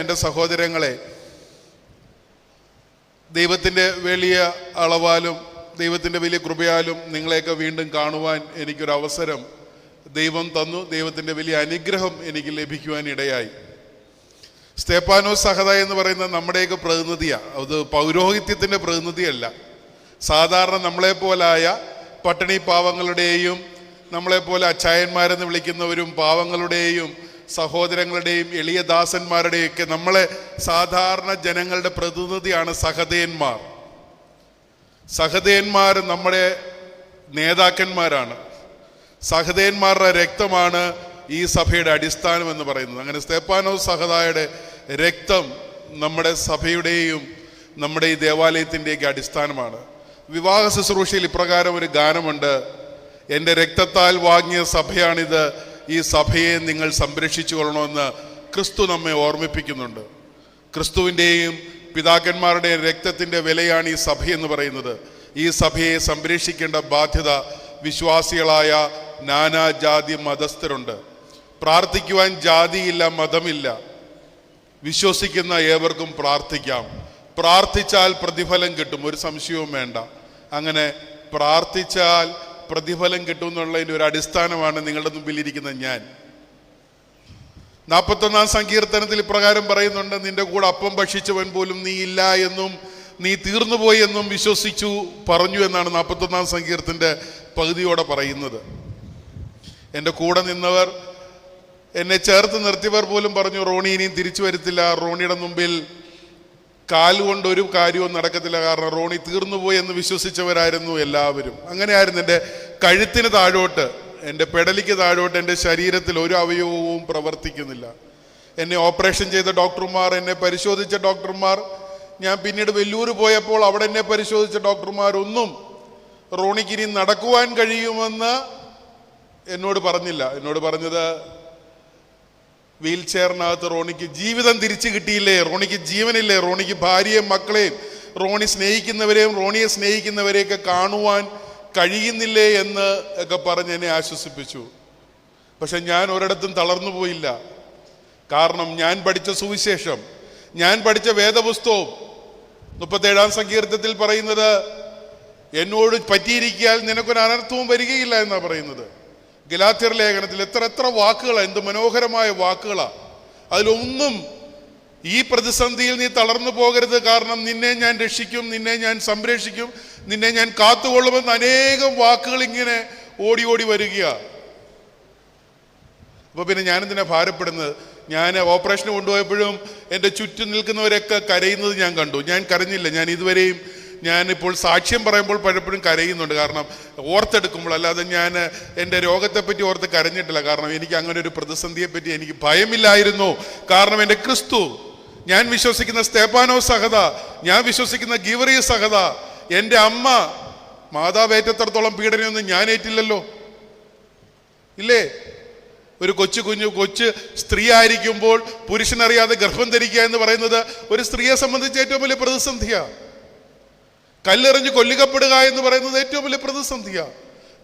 എന്റെ സഹോദരങ്ങളെ ദൈവത്തിന്റെ വലിയ അളവാലും ദൈവത്തിന്റെ വലിയ കൃപയാലും നിങ്ങളെയൊക്കെ വീണ്ടും കാണുവാൻ എനിക്കൊരു അവസരം ദൈവം തന്നു. ദൈവത്തിന്റെ വലിയ അനുഗ്രഹം എനിക്ക് ലഭിക്കുവാൻ ഇടയായി. സ്തേപ്പാനോ സഹത എന്ന് പറയുന്ന നമ്മുടെയൊക്കെ പ്രതിനിധിയാണ് അത് പൗരോഹിത്യത്തിന്റെ പ്രതിനിധിയല്ല. സാധാരണ നമ്മളെപ്പോലായ പട്ടിണി പാവങ്ങളുടെയും നമ്മളെപ്പോലെ അച്ചായന്മാരെന്ന് വിളിക്കുന്നവരും പാവങ്ങളുടെയും സഹോദരങ്ങളുടെയും എളിയ ദാസന്മാരുടെയൊക്കെ നമ്മളെ സാധാരണ ജനങ്ങളുടെ പ്രതിനിധിയാണ് സഹതയന്മാർ സഹതയന്മാർ നമ്മുടെ നേതാക്കന്മാരാണ്. സഹതയന്മാരുടെ രക്തമാണ് ഈ സഭയുടെ അടിസ്ഥാനം എന്ന് പറയുന്നത്. അങ്ങനെ സ്തേപ്പാനോ സഹതായുടെ രക്തം നമ്മുടെ സഭയുടെയും നമ്മുടെ ഈ ദേവാലയത്തിന്റെയൊക്കെ അടിസ്ഥാനമാണ്. വിവാഹ ശുശ്രൂഷയിൽ ഇപ്രകാരം ഒരു ഗാനമുണ്ട്. എന്റെ രക്തത്താൽ വാങ്ങിയ സഭയാണിത്. ഈ സഭയെ നിങ്ങൾ സംരക്ഷിച്ചു കൊള്ളണമെന്ന് ക്രിസ്തു നമ്മെ ഓർമ്മിപ്പിക്കുന്നുണ്ട്. ക്രിസ്തുവിന്റെയും പിതാക്കന്മാരുടെയും രക്തത്തിന്റെ വിലയാണ് ഈ സഭയെന്ന് പറയുന്നത്. ഈ സഭയെ സംരക്ഷിക്കേണ്ട ബാധ്യത വിശ്വാസികളായ നാനാജാതി മതസ്ഥരുണ്ട്. പ്രാർത്ഥിക്കുവാൻ ജാതിയില്ല മതമില്ല. വിശ്വസിക്കുന്ന ഏവർക്കും പ്രാർത്ഥിക്കാം. പ്രാർത്ഥിച്ചാൽ പ്രതിഫലം കിട്ടും ഒരു സംശയവും വേണ്ട. അങ്ങനെ പ്രാർത്ഥിച്ചാൽ പ്രതിഫലം കിട്ടും എന്നുള്ളതിന്റെ ഒരു അടിസ്ഥാനമാണ് നിങ്ങളുടെ മുമ്പിൽ ഇരിക്കുന്ന ഞാൻ. നാൽപ്പത്തൊന്നാം സങ്കീർത്തനത്തിൽ ഇപ്രകാരം പറയുന്നുണ്ട് നിന്റെ കൂടെ അപ്പം ഭക്ഷിച്ചവൻ പോലും നീ ഇല്ല എന്നും നീ തീർന്നുപോയി എന്നും വിശ്വസിച്ചു പറഞ്ഞു എന്നാണ് നാൽപ്പത്തൊന്നാം സങ്കീർത്തിന്റെ പകുതിയോടെ പറയുന്നത്. എന്റെ കൂടെ നിന്നവർ എന്നെ ചേർത്ത് നിർത്തിയവർ പോലും പറഞ്ഞു റോണി ഇനിയും തിരിച്ചു വരത്തില്ല. റോണിയുടെ മുമ്പിൽ കാലുകൊണ്ട് ഒരു കാര്യവും നടക്കത്തില്ല. കാരണം റോണി തീർന്നുപോയി എന്ന് വിശ്വസിച്ചവരായിരുന്നു എല്ലാവരും. അങ്ങനെയായിരുന്നു എന്റെ കഴുത്തിന് താഴോട്ട് എന്റെ പെടലിക്ക് താഴോട്ട് എന്റെ ശരീരത്തിൽ ഒരു അവയവവും പ്രവർത്തിക്കുന്നില്ല. എന്നെ ഓപ്പറേഷൻ ചെയ്ത ഡോക്ടർമാർ എന്നെ പരിശോധിച്ച ഡോക്ടർമാർ ഞാൻ പിന്നീട് വെല്ലൂർ പോയപ്പോൾ അവിടെ എന്നെ പരിശോധിച്ച ഡോക്ടർമാരൊന്നും റോണിക്കിനി നടക്കുവാൻ കഴിയുമെന്ന് എന്നോട് പറഞ്ഞില്ല. എന്നോട് പറഞ്ഞത് വീൽ ചെയറിനകത്ത് റോണിക്ക് ജീവിതം തിരിച്ചു കിട്ടിയില്ലേ? റോണിക്ക് ജീവനില്ലേ? റോണിക്ക് ഭാര്യയും മക്കളെയും? റോണി സ്നേഹിക്കുന്നവരെയും റോണിയെ സ്നേഹിക്കുന്നവരെയൊക്കെ കാണുവാൻ കഴിയുന്നില്ലേ എന്ന് ഒക്കെ പറഞ്ഞ് എന്നെ ആശ്വസിപ്പിച്ചു. പക്ഷെ ഞാൻ ഒരിടത്തും തളർന്നു പോയില്ല. കാരണം ഞാൻ പഠിച്ച സുവിശേഷം ഞാൻ പഠിച്ച വേദപുസ്തകം മുപ്പത്തേഴാം സങ്കീർത്തത്തിൽ പറയുന്നത് എന്നോട് പറ്റിയിരിക്കാൻ നിനക്കൊരു അനർത്ഥവും വരികയില്ല എന്നാണ് പറയുന്നത്. ഗലാത്യർ ലേഖനത്തിൽ എത്ര എത്ര വാക്കുകളാണ് എന്ത് മനോഹരമായ വാക്കുകളാണ് അതിലൊന്നും ഈ പ്രതിസന്ധിയിൽ നീ തളർന്നു പോകരുത് കാരണം നിന്നെ ഞാൻ രക്ഷിക്കും നിന്നെ ഞാൻ സംരക്ഷിക്കും നിന്നെ ഞാൻ കാത്തുകൊള്ളുമെന്ന് അനേകം വാക്കുകൾ ഇങ്ങനെ ഓടി ഓടി വരികയാണ് അപ്പൊ പിന്നെ ഞാനെന്തിനാ ഭാരപ്പെടുന്നത്? ഞാൻ ഓപ്പറേഷന് കൊണ്ടുപോയപ്പോഴും എന്റെ ചുറ്റും നിൽക്കുന്നവരൊക്കെ കരയുന്നത് ഞാൻ കണ്ടു. ഞാൻ കരഞ്ഞില്ല. ഞാൻ ഇതുവരെയും ഞാനിപ്പോൾ സാക്ഷ്യം പറയുമ്പോൾ പലപ്പോഴും കരയുന്നുണ്ട്. കാരണം ഓർത്തെടുക്കുമ്പോൾ അല്ലാതെ ഞാൻ എന്റെ രോഗത്തെപ്പറ്റി ഓർത്ത് കരഞ്ഞിട്ടില്ല. കാരണം എനിക്ക് അങ്ങനെ ഒരു പ്രതിസന്ധിയെപ്പറ്റി എനിക്ക് ഭയമില്ലായിരുന്നു. കാരണം എന്റെ ക്രിസ്തു ഞാൻ വിശ്വസിക്കുന്ന സ്തേപ്പാനോ സഹത ഞാൻ വിശ്വസിക്കുന്ന ഗീവറിയ സഹത എന്റെ അമ്മ മാതാവേറ്റത്രത്തോളം പീഡനയൊന്നും ഞാൻ ഏറ്റില്ലല്ലോ. ഇല്ലേ? ഒരു കൊച്ചു കുഞ്ഞു കൊച്ച് സ്ത്രീ ആയിരിക്കുമ്പോൾ പുരുഷനറിയാതെ ഗർഭം ധരിക്കുക എന്ന് പറയുന്നത് ഒരു സ്ത്രീയെ സംബന്ധിച്ച് ഏറ്റവും വലിയ പ്രതിസന്ധിയാണ് കല്ലെറിഞ്ഞ് കൊല്ലിക്കപ്പെടുക എന്ന് പറയുന്നത് ഏറ്റവും വലിയ പ്രതിസന്ധിയാണ്.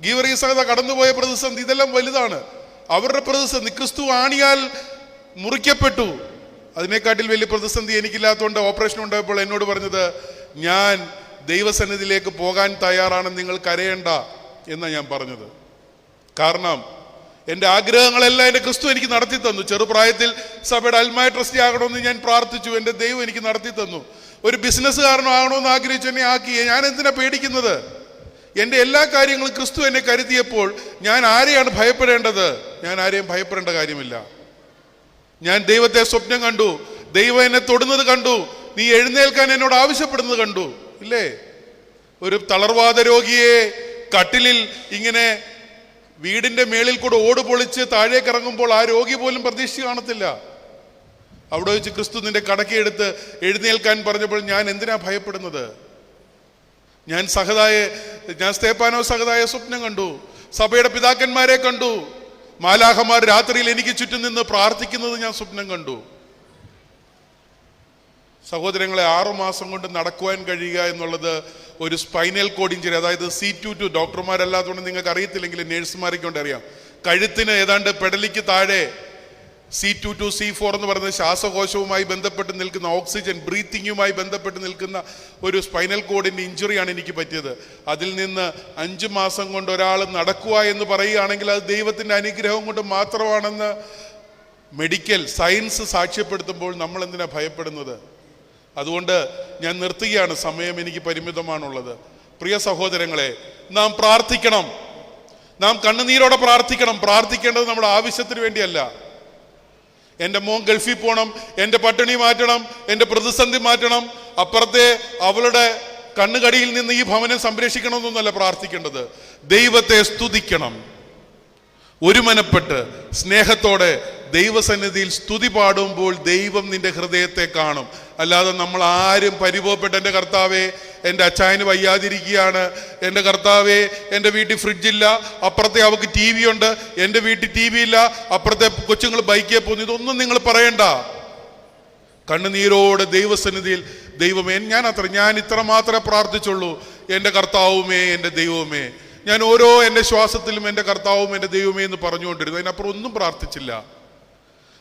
ഗീവറീ സഹത കടന്നുപോയ പ്രതിസന്ധി ഇതെല്ലാം വലുതാണ്. അവരുടെ പ്രതിസന്ധി ക്രിസ്തു ആണിയാൽ മുറിക്കപ്പെട്ടു. അതിനെക്കാട്ടിൽ വലിയ പ്രതിസന്ധി എനിക്കില്ലാത്തതുകൊണ്ട് ഓപ്പറേഷൻ ഉണ്ടായപ്പോൾ എന്നോട് പറഞ്ഞത് ഞാൻ ദൈവസന്നിധിയിലേക്ക് പോകാൻ തയ്യാറാണെന്ന് നിങ്ങൾ കരയേണ്ട എന്നാണ് ഞാൻ പറഞ്ഞത്. കാരണം എന്റെ ആഗ്രഹങ്ങളെല്ലാം എന്റെ ക്രിസ്തു എനിക്ക് നടത്തി തന്നു. ചെറുപ്രായത്തിൽ സഭയുടെ അൽമായ ട്രസ്റ്റി ആകണമെന്ന് ഞാൻ പ്രാർത്ഥിച്ചു. എന്റെ ദൈവം എനിക്ക് നടത്തി തന്നു. ഒരു ബിസിനസ്സുകാരനാകണമെന്ന് ആഗ്രഹിച്ചു എന്നെ ആക്കി ഞാൻ എന്തിനാ പേടിക്കുന്നത്? എന്റെ എല്ലാ കാര്യങ്ങളും ക്രിസ്തു എന്നെ കരുതിയപ്പോൾ ഞാൻ ആരെയാണ് ഭയപ്പെടേണ്ടത്? ഞാൻ ആരെയും ഭയപ്പെടേണ്ട കാര്യമില്ല. ഞാൻ ദൈവത്തെ സ്വപ്നം കണ്ടു. ദൈവം എന്നെ തൊടുന്നത് കണ്ടു. നീ എഴുന്നേൽക്കാൻ എന്നോട് ആവശ്യപ്പെടുന്നത് കണ്ടു. ഇല്ലേ? ഒരു തളർവാദ രോഗിയെ കട്ടിലിൽ ഇങ്ങനെ വീടിന്റെ മേളിൽ കൂടെ ഓട് പൊളിച്ച് താഴേക്ക് ഇറങ്ങുമ്പോൾ ആ രോഗി പോലും പ്രതീക്ഷ കാണത്തില്ല. അവിടെ വെച്ച് ക്രിസ്തു നിന്റെ കടക്കിയെടുത്ത് എഴുന്നേൽക്കാൻ പറഞ്ഞപ്പോൾ ഞാൻ എന്തിനാ ഭയപ്പെടുന്നത്? ഞാൻ സഹതായെ ഞാൻ സ്തേപ്പാനോ സഹതായ സ്വപ്നം കണ്ടു. സഭയുടെ പിതാക്കന്മാരെ കണ്ടു. മാലാഹമാർ രാത്രിയിൽ എനിക്ക് ചുറ്റും നിന്ന് പ്രാർത്ഥിക്കുന്നത് ഞാൻ സ്വപ്നം കണ്ടു. സഹോദരങ്ങളെ ആറുമാസം കൊണ്ട് നടക്കുവാൻ കഴിയുക എന്നുള്ളത് ഒരു സ്പൈനൽ കോഡ് ഇഞ്ചറി. അതായത് സി ടു ടു ഡോക്ടർമാരല്ലാത്തതുകൊണ്ട് നിങ്ങൾക്ക് അറിയത്തില്ലെങ്കിൽ നേഴ്സുമാരെ കൊണ്ട് അറിയാം. കഴുത്തിന് ഏതാണ്ട് പെടലിക്ക് താഴെ C two to C four എന്ന് പറയുന്ന ശ്വാസകോശവുമായി ബന്ധപ്പെട്ട് നിൽക്കുന്ന ഓക്സിജൻ ബ്രീത്തിങ്ങുമായി ബന്ധപ്പെട്ട് നിൽക്കുന്ന ഒരു സ്പൈനൽ കോഡിന്റെ ഇഞ്ചുറിയാണ് എനിക്ക് പറ്റിയത്. അതിൽ നിന്ന് അഞ്ച് മാസം കൊണ്ട് ഒരാൾ നടക്കുക എന്ന് പറയുകയാണെങ്കിൽ അത് ദൈവത്തിന്റെ അനുഗ്രഹം കൊണ്ട് മാത്രമാണെന്ന് മെഡിക്കൽ സയൻസ് സാക്ഷ്യപ്പെടുത്തുമ്പോൾ നമ്മൾ എന്തിനാണ് ഭയപ്പെടുന്നത്? അതുകൊണ്ട് ഞാൻ നിർത്തുകയാണ്. സമയം എനിക്ക് പരിമിതമാണുള്ളത്. പ്രിയ സഹോദരങ്ങളെ നാം പ്രാർത്ഥിക്കണം. നാം കണ്ണുനീരോടെ പ്രാർത്ഥിക്കണം. പ്രാർത്ഥിക്കേണ്ടത് നമ്മുടെ ആവശ്യത്തിന് വേണ്ടിയല്ല. എന്റെ മോൻ ഗൾഫിൽ പോകണം എന്റെ പട്ടിണി മാറ്റണം എന്റെ പ്രതിസന്ധി മാറ്റണം. അപ്പുറത്തെ അവളുടെ കണ്ണുകടിയിൽ നിന്ന് ഈ ഭവനം സംരക്ഷിക്കണമെന്നൊന്നല്ല പ്രാർത്ഥിക്കേണ്ടത്. ദൈവത്തെ സ്തുതിക്കണം. ഒരുമനപ്പെട്ട് സ്നേഹത്തോടെ ദൈവസന്നിധിയിൽ സ്തുതി പാടുമ്പോൾ ദൈവം നിന്റെ ഹൃദയത്തെ കാണും. അല്ലാതെ നമ്മൾ ആരും പരിഭവപ്പെട്ട് എന്റെ കർത്താവെ എന്റെ അച്ചായന് വയ്യാതിരിക്കുകയാണ്. എന്റെ കർത്താവേ എന്റെ വീട്ടിൽ ഫ്രിഡ്ജില്ല അപ്പുറത്തെ അവൾക്ക് ടി വി ഉണ്ട് എന്റെ വീട്ടിൽ ടി വി ഇല്ല അപ്പുറത്തെ കൊച്ചുങ്ങൾ ബൈക്കിൽ പോകുന്നു. ഇതൊന്നും നിങ്ങൾ പറയണ്ട. കണ്ണുനീരോടെ ദൈവസന്നിധിയിൽ ദൈവമേ ഞാൻ അത്ര ഞാൻ ഇത്ര മാത്രമേ പ്രാർത്ഥിച്ചുള്ളൂ. എന്റെ കർത്താവുമേ എന്റെ ദൈവമേ. ഞാൻ ഓരോ എന്റെ ശ്വാസത്തിലും എന്റെ കർത്താവും എന്റെ ദൈവമേ എന്ന് പറഞ്ഞുകൊണ്ടിരുന്നു. അതിനപ്പുറം ഒന്നും പ്രാർത്ഥിച്ചില്ല.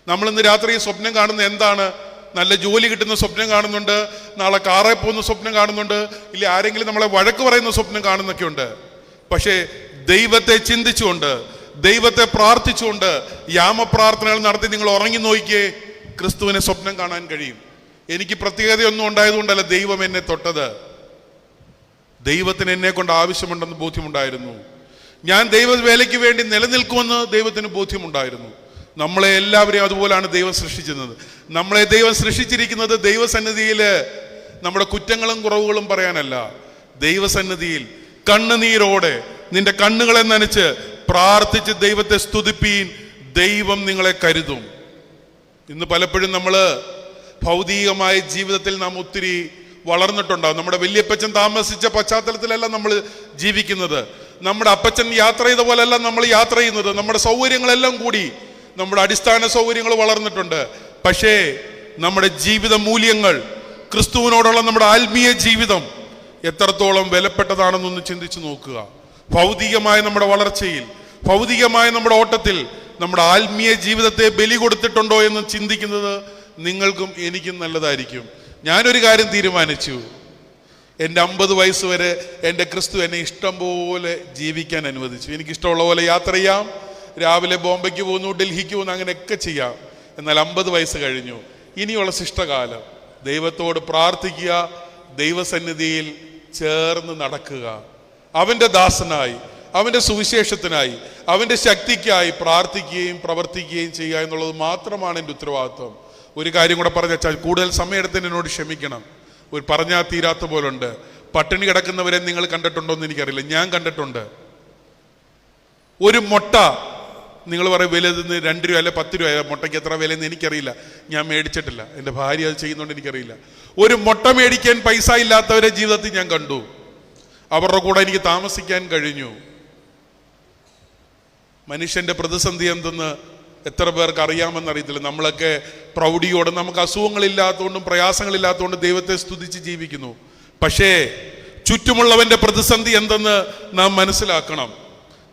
നമ്മൾ ഇന്ന് രാത്രി സ്വപ്നം കാണുന്ന എന്താണ്? നല്ല ജോലി കിട്ടുന്ന സ്വപ്നം കാണുന്നുണ്ട് നാളെ കാറെ പോകുന്ന സ്വപ്നം കാണുന്നുണ്ട് ഇല്ല ആരെങ്കിലും നമ്മളെ വഴക്ക് പറയുന്ന സ്വപ്നം കാണുന്നൊക്കെ ഉണ്ട് പക്ഷേ ദൈവത്തെ ചിന്തിച്ചുകൊണ്ട് ദൈവത്തെ പ്രാർത്ഥിച്ചുകൊണ്ട് യാമപ്രാർത്ഥനകൾ നടത്തി നിങ്ങൾ ഉറങ്ങി നോക്കിയേ ക്രിസ്തുവിനെ സ്വപ്നം കാണാൻ കഴിയും. എനിക്ക് പ്രത്യേകതയൊന്നും ഉണ്ടായതുകൊണ്ടല്ല ദൈവം എന്നെ തൊട്ടത്. ദൈവത്തിന് എന്നെ കൊണ്ട് ആവശ്യമുണ്ടെന്ന് ബോധ്യമുണ്ടായിരുന്നു. ഞാൻ ദൈവ വേലയ്ക്ക് വേണ്ടി നിലനിൽക്കുമെന്ന് ദൈവത്തിന് ബോധ്യമുണ്ടായിരുന്നു. നമ്മളെ എല്ലാവരെയും അതുപോലാണ് ദൈവം സൃഷ്ടിച്ചിരുന്നത്. നമ്മളെ ദൈവം സൃഷ്ടിച്ചിരിക്കുന്നത് ദൈവസന്നിധിയിൽ നമ്മുടെ കുറ്റങ്ങളും കുറവുകളും പറയാനല്ല. ദൈവസന്നിധിയിൽ കണ്ണുനീരോടെ നിന്റെ കണ്ണുകളെ നനച്ച് പ്രാർത്ഥിച്ച് ദൈവത്തെ സ്തുതിപ്പീൻ ദൈവം നിങ്ങളെ കരുതും. ഇന്ന് പലപ്പോഴും നമ്മൾ ഭൗതികമായ ജീവിതത്തിൽ നാം ഒത്തിരി വളർന്നിട്ടുണ്ടാവും. നമ്മുടെ വലിയപ്പച്ചൻ താമസിച്ച പശ്ചാത്തലത്തിലല്ല നമ്മൾ ജീവിക്കുന്നത്. നമ്മുടെ അപ്പച്ചൻ യാത്ര ചെയ്ത പോലെയല്ല നമ്മൾ യാത്ര ചെയ്യുന്നത്. നമ്മുടെ സൗകര്യങ്ങളെല്ലാം കൂടി നമ്മുടെ അടിസ്ഥാന സൗകര്യങ്ങൾ വളർന്നിട്ടുണ്ട്. പക്ഷേ നമ്മുടെ ജീവിത മൂല്യങ്ങൾ ക്രിസ്തുവിനോടുള്ള നമ്മുടെ ആത്മീയ ജീവിതം എത്രത്തോളം വിലപ്പെട്ടതാണെന്നൊന്ന് ചിന്തിച്ചു നോക്കുക. ഭൗതികമായ നമ്മുടെ വളർച്ചയിൽ ഭൗതികമായ നമ്മുടെ ഓട്ടത്തിൽ നമ്മുടെ ആത്മീയ ജീവിതത്തെ ബലി കൊടുത്തിട്ടുണ്ടോ എന്ന് ചിന്തിക്കുന്നത് നിങ്ങൾക്കും എനിക്കും നല്ലതായിരിക്കും. ഞാനൊരു കാര്യം തീരുമാനിച്ചു. എന്റെ അമ്പത് വയസ്സ് വരെ എന്റെ ക്രിസ്തു എന്നെ ഇഷ്ടം പോലെ ജീവിക്കാൻ അനുവദിച്ചു. എനിക്കിഷ്ടമുള്ള പോലെ യാത്ര ചെയ്യാം. രാവിലെ ബോംബെക്ക് പോകുന്നു ഡൽഹിക്ക് പോകുന്നു അങ്ങനെയൊക്കെ ചെയ്യാം. എന്നാൽ അമ്പത് വയസ്സ് കഴിഞ്ഞു. ഇനിയുള്ള ശിഷ്ടകാലം. ദൈവത്തോട് പ്രാർത്ഥിക്കുക ദൈവസന്നിധിയിൽ ചേർന്ന് നടക്കുക. അവന്റെ ദാസനായി അവന്റെ സുവിശേഷത്തിനായി അവന്റെ ശക്തിക്കായി പ്രാർത്ഥിക്കുകയും പ്രവർത്തിക്കുകയും ചെയ്യുക എന്നുള്ളത് മാത്രമാണ് എന്റെ ഉത്തരവാദിത്വം. ഒരു കാര്യം കൂടെ പറഞ്ഞാൽ കൂടുതൽ സമയമെടുത്തതിന് എന്നോട് ക്ഷമിക്കണം. ഒരു പറഞ്ഞാൽ തീരാത്ത പോലുണ്ട്. പട്ടിണി കിടക്കുന്നവരെ നിങ്ങൾ കണ്ടിട്ടുണ്ടോ എന്ന് എനിക്കറിയില്ല. ഞാൻ കണ്ടിട്ടുണ്ട്. ഒരു മുട്ട നിങ്ങൾ പറയും വില നിന്ന് രണ്ട് രൂപ അല്ല പത്ത് രൂപ മുട്ടയ്ക്ക് എത്ര വിലയെന്ന് എനിക്കറിയില്ല. ഞാൻ മേടിച്ചിട്ടില്ല. എന്റെ ഭാര്യ അത് ചെയ്യുന്നതുകൊണ്ട് എനിക്കറിയില്ല. ഒരു മുട്ട മേടിക്കാൻ പൈസ ഇല്ലാത്തവരെ ജീവിതത്തിൽ ഞാൻ കണ്ടു. അവരുടെ കൂടെ എനിക്ക് താമസിക്കാൻ കഴിഞ്ഞു. മനുഷ്യന്റെ പ്രതിസന്ധി എന്തെന്ന് എത്ര പേർക്ക് അറിയാമെന്നറിയത്തില്ല നമ്മളൊക്കെ പ്രൗഢിയോടെ നമുക്ക് അസുഖങ്ങളില്ലാത്തതുകൊണ്ടും പ്രയാസങ്ങളില്ലാത്തതുകൊണ്ടും ദൈവത്തെ സ്തുതിച്ച് ജീവിക്കുന്നു. പക്ഷേ ചുറ്റുമുള്ളവന്റെ പ്രതിസന്ധി എന്തെന്ന് നാം മനസ്സിലാക്കണം.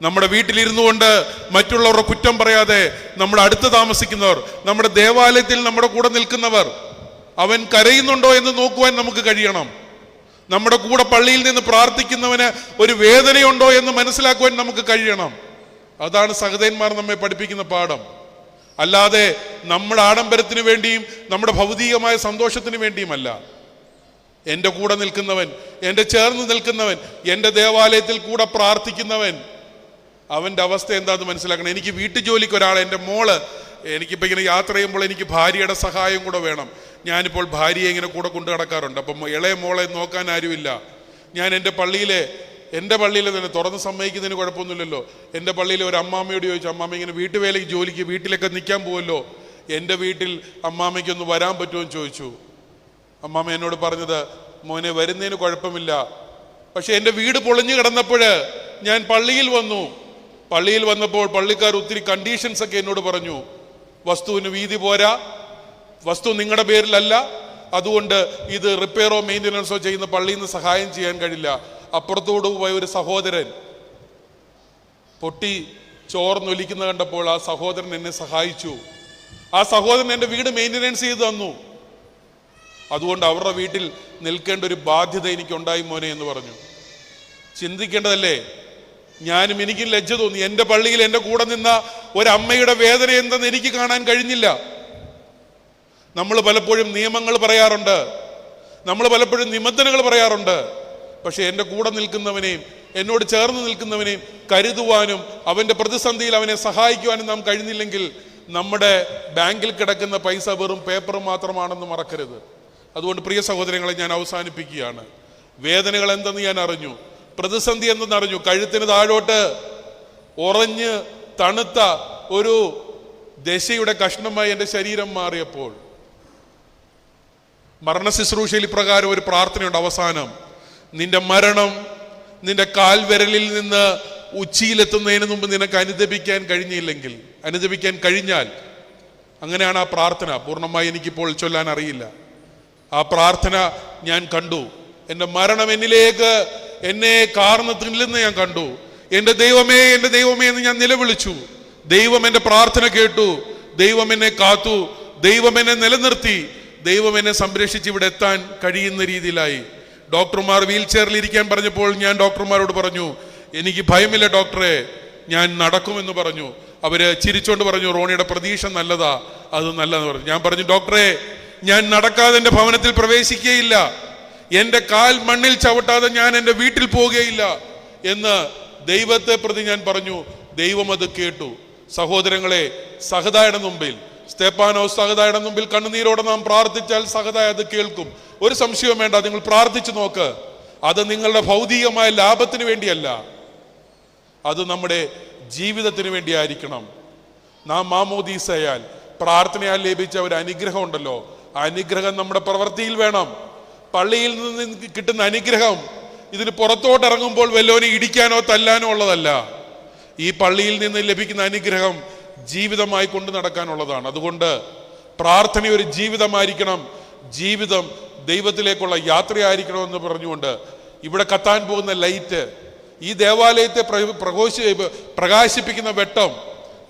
നമ്മുടെ വീട്ടിലിരുന്നു കൊണ്ട് മറ്റുള്ളവരുടെ കുറ്റം പറയാതെ നമ്മുടെ അടുത്ത് താമസിക്കുന്നവർ നമ്മുടെ ദേവാലയത്തിൽ നമ്മുടെ കൂടെ നിൽക്കുന്നവർ അവൻ കരയുന്നുണ്ടോ എന്ന് നോക്കുവാൻ നമുക്ക് കഴിയണം. നമ്മുടെ കൂടെ പള്ളിയിൽ നിന്ന് പ്രാർത്ഥിക്കുന്നവന് ഒരു വേദനയുണ്ടോ എന്ന് മനസ്സിലാക്കുവാൻ നമുക്ക് കഴിയണം. അതാണ് സഹതന്മാർ നമ്മെ പഠിപ്പിക്കുന്ന പാഠം. അല്ലാതെ നമ്മുടെ ആഡംബരത്തിന് വേണ്ടിയും നമ്മുടെ ഭൗതികമായ സന്തോഷത്തിന് വേണ്ടിയുമല്ല. എന്റെ കൂടെ നിൽക്കുന്നവൻ എന്റെ ചേർന്ന് നിൽക്കുന്നവൻ എന്റെ ദേവാലയത്തിൽ കൂടെ പ്രാർത്ഥിക്കുന്നവൻ അവന്റെ അവസ്ഥ എന്താന്ന് മനസ്സിലാക്കണം. എനിക്ക് വീട്ടു ജോലിക്ക് ഒരാൾ എന്റെ മോൾ എനിക്കിപ്പോൾ ഇങ്ങനെ യാത്ര ചെയ്യുമ്പോൾ എനിക്ക് ഭാര്യയുടെ സഹായം കൂടെ വേണം. ഞാനിപ്പോൾ ഭാര്യയെ ഇങ്ങനെ കൂടെ കൊണ്ടു നടക്കാറുണ്ട്. അപ്പം ഇളയ മോളെ നോക്കാൻ ആരുമില്ല. ഞാൻ എന്റെ പള്ളിയിലെ എന്റെ പള്ളിയിൽ തന്നെ തുറന്ന് സമ്മതിക്കുന്നതിന് കുഴപ്പമൊന്നുമില്ലല്ലോ. എന്റെ പള്ളിയിലെ ഒരു അമ്മാമ്മയോട് ചോദിച്ചു അമ്മാമ്മ ഇങ്ങനെ വീട്ടുവേലയ്ക്ക് ജോലിക്ക് വീട്ടിലൊക്കെ നിൽക്കാൻ പോകുമല്ലോ എന്റെ വീട്ടിൽ അമ്മാമ്മയ്ക്കൊന്ന് വരാൻ പറ്റുമോ? എന്ന് ചോദിച്ചു. അമ്മാമ്മ എന്നോട് പറഞ്ഞത് മോനെ വരുന്നതിന് കുഴപ്പമില്ല. പക്ഷേ എന്റെ വീട് പൊളിഞ്ഞു കിടന്നപ്പോൾ ഞാൻ പള്ളിയിൽ വന്നു. പള്ളിയിൽ വന്നപ്പോൾ പള്ളിക്കാർ ഒത്തിരി കണ്ടീഷൻസ് ഒക്കെ എന്നോട് പറഞ്ഞു. വസ്തുവിന് വീതി പോരാ. വസ്തു നിങ്ങളുടെ പേരിലല്ല. അതുകൊണ്ട് ഇത് റിപ്പയറോ മെയിന്റനൻസോ ചെയ്യുന്ന പള്ളിയിൽ നിന്ന് സഹായം ചെയ്യാൻ കഴിയില്ല. അപ്പുറത്തോട് പോയ ഒരു സഹോദരൻ പൊട്ടി ചോർന്നൊലിക്കുന്ന കണ്ടപ്പോൾ ആ സഹോദരൻ എന്നെ സഹായിച്ചു. ആ സഹോദരൻ എന്റെ വീട് മെയിന്റനൻസ് ചെയ്ത് തന്നു. അതുകൊണ്ട് അവരുടെ വീട്ടിൽ നിൽക്കേണ്ട ഒരു ബാധ്യത എനിക്കുണ്ടായി മോനെ എന്ന് പറഞ്ഞു. ചിന്തിക്കേണ്ടതല്ലേ? ഞാനും എനിക്ക് ലജ്ജ തോന്നി. എന്റെ പള്ളിയിൽ എന്റെ കൂടെ നിന്ന ഒരമ്മയുടെ വേദന എന്തെന്ന് എനിക്ക് കാണാൻ കഴിഞ്ഞില്ല. നമ്മൾ പലപ്പോഴും നിയമങ്ങൾ പറയാറുണ്ട്. നമ്മൾ പലപ്പോഴും നിബന്ധനകൾ പറയാറുണ്ട്. പക്ഷെ എന്റെ കൂടെ നിൽക്കുന്നവനെയും എന്നോട് ചേർന്ന് നിൽക്കുന്നവനെയും കരുതുവാനും അവന്റെ പ്രതിസന്ധിയിൽ അവനെ സഹായിക്കുവാനും നാം കഴിഞ്ഞില്ലെങ്കിൽ നമ്മുടെ ബാങ്കിൽ കിടക്കുന്ന പൈസ വെറും പേപ്പർ മാത്രമാണെന്ന് മറക്കരുത്. അതുകൊണ്ട് പ്രിയ സഹോദരങ്ങളെ ഞാൻ അവസാനിപ്പിക്കുകയാണ്. വേദനകൾ എന്തെന്ന് ഞാൻ അറിഞ്ഞു. പ്രതിസന്ധി എന്തെന്ന് അറിഞ്ഞു കഴുത്തിന് താഴോട്ട് ഉറഞ്ഞ് തണുത്ത ഒരു ദശയുടെ കഷ്ണമായി എന്റെ ശരീരം മാറിയപ്പോൾ മരണ ശുശ്രൂഷയിൽ ഇപ്രകാരം ഒരു പ്രാർത്ഥനയുണ്ട്. അവസാനം നിന്റെ മരണം നിന്റെ കാൽവിരലിൽ നിന്ന് ഉച്ചിയിലെത്തുന്നതിന് മുമ്പ് നിനക്ക് അനുദപിക്കാൻ കഴിഞ്ഞില്ലെങ്കിൽ അനുദപിക്കാൻ കഴിഞ്ഞാൽ അങ്ങനെയാണ് ആ പ്രാർത്ഥന. പൂർണമായി എനിക്കിപ്പോൾ ചൊല്ലാൻ അറിയില്ല. ആ പ്രാർത്ഥന ഞാൻ കണ്ടു. എന്റെ മരണം എന്നിലേക്ക് എന്നെ കാർന്ന് തിന്നില്ലെന്ന് ഞാൻ കണ്ടു. എന്റെ ദൈവമേ എന്റെ ദൈവമേ എന്ന് ഞാൻ നിലവിളിച്ചു. ദൈവം എന്റെ പ്രാർത്ഥന കേട്ടു. ദൈവം എന്നെ കാത്തു. ദൈവം എന്നെ നിലനിർത്തി. ദൈവം എന്നെ സംരക്ഷിച്ച് ഇവിടെ എത്താൻ കഴിയുന്ന രീതിയിലായി. ഡോക്ടർമാർ വീൽ ചെയറിൽ ഇരിക്കാൻ പറഞ്ഞപ്പോൾ ഞാൻ ഡോക്ടർമാരോട് പറഞ്ഞു എനിക്ക് ഭയമില്ല ഡോക്ടറെ. ഞാൻ നടക്കുമെന്ന് പറഞ്ഞു. അവർ ചിരിച്ചോണ്ട് പറഞ്ഞു റോണിയുടെ പ്രതീക്ഷ നല്ലതാ അത് നല്ലതെന്ന് പറഞ്ഞു. ഞാൻ പറഞ്ഞു ഡോക്ടറെ ഞാൻ നടക്കാതെ എന്റെ ഭവനത്തിൽ പ്രവേശിക്കുകയില്ല. എന്റെ കാൽ മണ്ണിൽ ചവിട്ടാതെ ഞാൻ എന്റെ വീട്ടിൽ പോവുകയില്ല എന്ന് ദൈവത്തെ പ്രതി ഞാൻ പറഞ്ഞു. ദൈവം അത് കേട്ടു. സഹോദരങ്ങളെ സഹതായുടെ മുമ്പിൽ സ്തേപ്പാനോ സഹതായുടെ മുമ്പിൽ കണ്ണുനീരോടെ നാം പ്രാർത്ഥിച്ചാൽ സഹതായ അത് കേൾക്കും. ഒരു സംശയവും വേണ്ട നിങ്ങൾ പ്രാർത്ഥിച്ചു നോക്ക്. അത് നിങ്ങളുടെ ഭൗതികമായ ലാഭത്തിന് വേണ്ടിയല്ല. അത് നമ്മുടെ ജീവിതത്തിന് വേണ്ടിയായിരിക്കണം. നാം മാമോദീസയാൽ പ്രാർത്ഥനയാൽ ലഭിച്ച ഒരു അനുഗ്രഹം ഉണ്ടല്ലോ. അനുഗ്രഹം നമ്മുടെ പ്രവൃത്തിയിൽ വേണം. പള്ളിയിൽ നിന്ന് കിട്ടുന്ന അനുഗ്രഹം ഇതിന് പുറത്തോട്ട് ഇറങ്ങുമ്പോൾ വല്ലോനെ ഇടിക്കാനോ തല്ലാനോ ഉള്ളതല്ല. ഈ പള്ളിയിൽ നിന്ന് ലഭിക്കുന്ന അനുഗ്രഹം ജീവിതമായി കൊണ്ടു നടക്കാനുള്ളതാണ്. അതുകൊണ്ട് പ്രാർത്ഥന ഒരു ജീവിതമായിരിക്കണം. ജീവിതം ദൈവത്തിലേക്കുള്ള യാത്രയായിരിക്കണമെന്ന് പറഞ്ഞുകൊണ്ട് ഇവിടെ കത്താൻ പോകുന്ന ലൈറ്റ് ഈ ദേവാലയത്തെ പ്രഘോഷ പ്രകാശിപ്പിക്കുന്ന വെട്ടം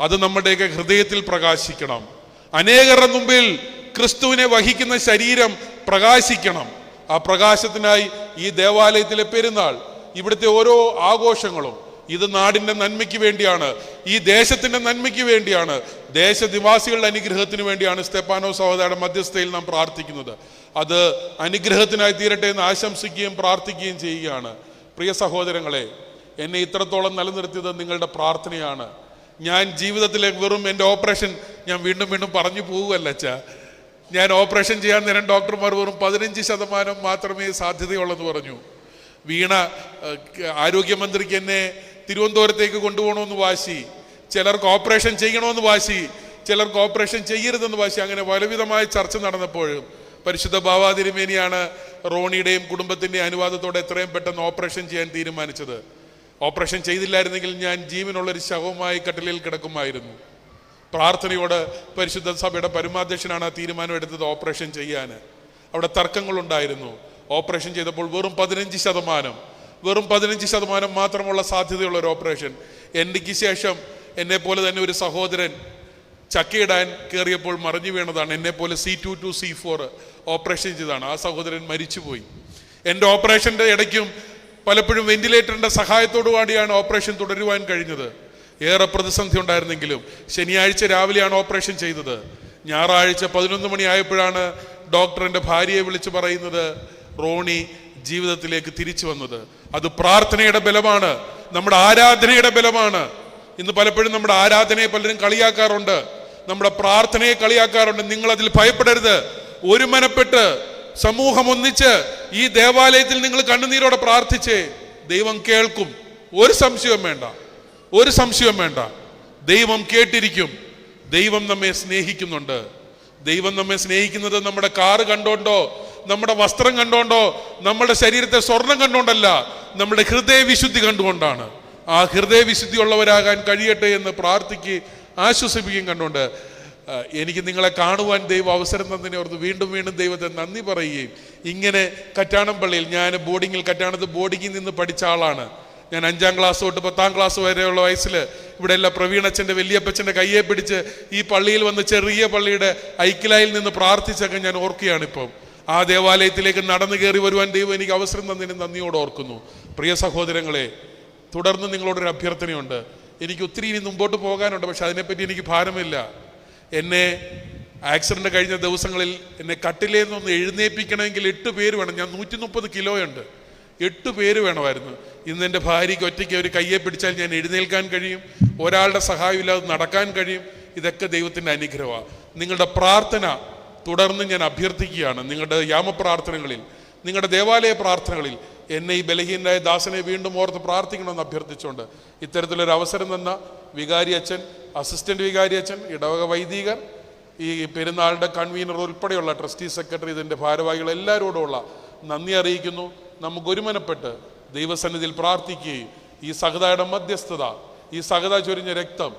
അത് നമ്മുടെയൊക്കെ ഹൃദയത്തിൽ പ്രകാശിക്കണം. അനേകരുടെ മുമ്പിൽ ക്രിസ്തുവിനെ വഹിക്കുന്ന ശരീരം പ്രകാശിക്കണം. ആ പ്രകാശത്തിനായി ഈ ദേവാലയത്തിലെ പെരുന്നാൾ ഇവിടുത്തെ ഓരോ ആഘോഷങ്ങളും ഇത് നാടിന്റെ നന്മയ്ക്ക് വേണ്ടിയാണ് ഈ ദേശത്തിന്റെ നന്മയ്ക്ക് വേണ്ടിയാണ് ദേശനിവാസികളുടെ അനുഗ്രഹത്തിന് വേണ്ടിയാണ് സ്തെപ്പാനോ സഹോദരയുടെ മധ്യസ്ഥയിൽ നാം പ്രാർത്ഥിക്കുന്നത്. അത് അനുഗ്രഹത്തിനായി തീരട്ടെ എന്ന് ആശംസിക്കുകയും പ്രാർത്ഥിക്കുകയും ചെയ്യുകയാണ്. പ്രിയ സഹോദരങ്ങളെ എന്നെ ഇത്രത്തോളം നിലനിർത്തിയത് നിങ്ങളുടെ പ്രാർത്ഥനയാണ്. ഞാൻ ജീവിതത്തിലെ വെറും എന്റെ ഓപ്പറേഷൻ ഞാൻ വീണ്ടും വീണ്ടും പറഞ്ഞു പോവുകയല്ല അച്ഛാ. ഞാൻ ഓപ്പറേഷൻ ചെയ്യാൻ നേരം ഡോക്ടർമാർ വെറും പതിനഞ്ച് ശതമാനം മാത്രമേ സാധ്യതയുള്ളെന്ന് പറഞ്ഞു. വീണ ആരോഗ്യമന്ത്രിക്ക് എന്നെ തിരുവനന്തപുരത്തേക്ക് കൊണ്ടുപോകണമെന്ന് വാശി. ചിലർക്ക് ഓപ്പറേഷൻ ചെയ്യണമെന്ന് വാശി. ചിലർക്ക് ഓപ്പറേഷൻ ചെയ്യരുതെന്ന് വാശി. അങ്ങനെ പലവിധമായ ചർച്ച നടന്നപ്പോഴും പരിശുദ്ധ ബാവാതിരുമേനിയാണ് റോണിയുടെയും കുടുംബത്തിന്റെയും അനുവാദത്തോടെ എത്രയും പെട്ടെന്ന് ഓപ്പറേഷൻ ചെയ്യാൻ തീരുമാനിച്ചത്. ഓപ്പറേഷൻ ചെയ്തില്ലായിരുന്നെങ്കിൽ ഞാൻ ജീവനുള്ളൊരു ശവമായി കട്ടിലിൽ കിടക്കുമായിരുന്നു. പ്രാർത്ഥനയോട് പരിശുദ്ധ സഭയുടെ പരമാധ്യക്ഷനാണ് ആ തീരുമാനം എടുത്തത് ഓപ്പറേഷൻ ചെയ്യാൻ. അവിടെ തർക്കങ്ങളുണ്ടായിരുന്നു. ഓപ്പറേഷൻ ചെയ്തപ്പോൾ വെറും പതിനഞ്ച് ശതമാനം വെറും പതിനഞ്ച് ശതമാനം മാത്രമുള്ള സാധ്യതയുള്ള ഒരു ഓപ്പറേഷൻ. എനിക്ക് ശേഷം എന്നെ പോലെ തന്നെ ഒരു സഹോദരൻ ചക്കയിടാൻ കയറിയപ്പോൾ മറിഞ്ഞു വീണതാണ്. എന്നെ പോലെ C two to C four operation ചെയ്തതാണ്. ആ സഹോദരൻ മരിച്ചുപോയി. എന്റെ ഓപ്പറേഷന്റെ ഇടയ്ക്കും പലപ്പോഴും വെന്റിലേറ്ററിന്റെ സഹായത്തോടു കൂടിയാണ് ഓപ്പറേഷൻ തുടരുവാൻ കഴിഞ്ഞത്. ഏറെ പ്രതിസന്ധി ഉണ്ടായിരുന്നെങ്കിലും ശനിയാഴ്ച രാവിലെയാണ് ഓപ്പറേഷൻ ചെയ്തത്. ഞായറാഴ്ച പതിനൊന്ന് മണിയായപ്പോഴാണ് ഡോക്ടർ എന്റെ ഭാര്യയെ വിളിച്ചു പറയുന്നത് റോണി ജീവിതത്തിലേക്ക് തിരിച്ചു വന്നത്. അത് പ്രാർത്ഥനയുടെ ബലമാണ് നമ്മുടെ ആരാധനയുടെ ബലമാണ്. ഇന്ന് പലപ്പോഴും നമ്മുടെ ആരാധനയെ പലരും കളിയാക്കാറുണ്ട് നമ്മുടെ പ്രാർത്ഥനയെ കളിയാക്കാറുണ്ട്. നിങ്ങൾ അതിൽ ഭയപ്പെടരുത്. ഒരു മനപ്പെട്ട് സമൂഹം ഒന്നിച്ച് ഈ ദേവാലയത്തിൽ നിങ്ങൾ കണ്ണുനീരോടെ പ്രാർത്ഥിച്ചേ ദൈവം കേൾക്കും. ഒരു സംശയവും വേണ്ട. ഒരു സംശയം വേണ്ട. ദൈവം കേട്ടിരിക്കും. ദൈവം നമ്മെ സ്നേഹിക്കുന്നുണ്ട്. ദൈവം നമ്മെ സ്നേഹിക്കുന്നത് നമ്മുടെ കാറ് കണ്ടോണ്ടോ? നമ്മുടെ വസ്ത്രം കണ്ടോണ്ടോ? നമ്മുടെ ശരീരത്തെ സ്വർണം കണ്ടോണ്ടല്ല നമ്മുടെ ഹൃദയവിശുദ്ധി കണ്ടുകൊണ്ടാണ്. ആ ഹൃദയവിശുദ്ധി ഉള്ളവരാകാൻ കഴിയട്ടെ എന്ന് പ്രാർത്ഥിക്ക് ആശ്വസിപ്പിക്കുകയും കണ്ടുകൊണ്ട് എനിക്ക് നിങ്ങളെ കാണുവാൻ ദൈവം അവസരം തന്നതിനെ ഓർത്ത് വീണ്ടും വീണ്ടും ദൈവത്തെ നന്ദി പറയുകയും ഇങ്ങനെ കറ്റാണം പള്ളിയിൽ ഞാൻ ബോർഡിങ്ങിൽ കറ്റാണത്ത് ബോർഡിങ്ങിൽ നിന്ന് പഠിച്ച ആളാണ്. ഞാൻ അഞ്ചാം ക്ലാസ് തൊട്ട് പത്താം ക്ലാസ് വരെയുള്ള വയസ്സിൽ ഇവിടെ എല്ലാ പ്രവീണച്ചന്റെ വലിയപ്പച്ചന്റെ കയ്യെ പിടിച്ച് ഈ പള്ളിയിൽ വന്ന് ചെറിയ പള്ളിയുടെ ഐക്കിലായിൽ നിന്ന് പ്രാർത്ഥിച്ചൊക്കെ ഞാൻ ഓർക്കുകയാണ് ഇപ്പം. ആ ദേവാലയത്തിലേക്ക് നടന്നു കയറി വരുവാൻ ദൈവം എനിക്ക് അവസരം തന്നതിന് നന്ദിയോട് ഓർക്കുന്നു. പ്രിയ സഹോദരങ്ങളെ തുടർന്ന് നിങ്ങളോടൊരു അഭ്യർത്ഥനയുണ്ട്. എനിക്ക് ഒത്തിരി ഇനി മുമ്പോട്ട് പോകാനുണ്ട് പക്ഷെ അതിനെപ്പറ്റി എനിക്ക് ഭാരമില്ല. എന്നെ ആക്സിഡന്റ് കഴിഞ്ഞ ദിവസങ്ങളിൽ എന്നെ കട്ടിലേന്നൊന്ന് എഴുന്നേൽപ്പിക്കണമെങ്കിൽ എട്ട് പേര് വേണം. ഞാൻ നൂറ്റി മുപ്പത് കിലോയുണ്ട്. എട്ട് പേര് വേണമായിരുന്നു. ഇന്ന് എന്റെ ഭാര്യയ്ക്ക് ഒറ്റയ്ക്ക് ഒരു കയ്യെ പിടിച്ചാൽ ഞാൻ എഴുന്നേൽക്കാൻ കഴിയും. ഒരാളുടെ സഹായമില്ലാതെ നടക്കാൻ കഴിയും. ഇതൊക്കെ ദൈവത്തിന്റെ അനുഗ്രഹമാണ്. നിങ്ങളുടെ പ്രാർത്ഥന തുടർന്ന് ഞാൻ അഭ്യർത്ഥിക്കുകയാണ്. നിങ്ങളുടെ യാമപ്രാർത്ഥനകളിൽ നിങ്ങളുടെ ദേവാലയ പ്രാർത്ഥനകളിൽ എന്നെ ഈ ബലഹീനായ ദാസനെ വീണ്ടും ഓർത്ത് പ്രാർത്ഥിക്കണമെന്ന് അഭ്യർത്ഥിച്ചുകൊണ്ട് ഇത്തരത്തിലൊരു അവസരം തന്ന വികാരി അച്ഛൻ അസിസ്റ്റന്റ് വികാരി അച്ഛൻ ഇടവക വൈദികർ ഈ പെരുന്നാളുടെ കൺവീനർ ഉൾപ്പെടെയുള്ള ട്രസ്റ്റി സെക്രട്ടറി ഇതിന്റെ ഭാരവാഹികൾ എല്ലാവരോടുമുള്ള നന്ദി അറിയിക്കുന്നു. നമുക്ക് ഒരുമനപ്പെട്ട് ദൈവസന്നിധിയിൽ പ്രാർത്ഥിക്കുകയും ഈ സഹതയുടെ മധ്യസ്ഥത ഈ സഹത ചൊരിഞ്ഞ രക്തം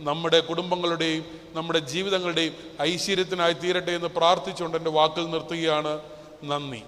നമ്മുടെ കുടുംബങ്ങളുടെയും നമ്മുടെ ജീവിതങ്ങളുടെയും ഐശ്വര്യത്തിനായി തീരട്ടെ എന്ന് പ്രാർത്ഥിച്ചുകൊണ്ട് എന്റെ വാക്കിൽ നിർത്തുകയാണ്. നന്ദി.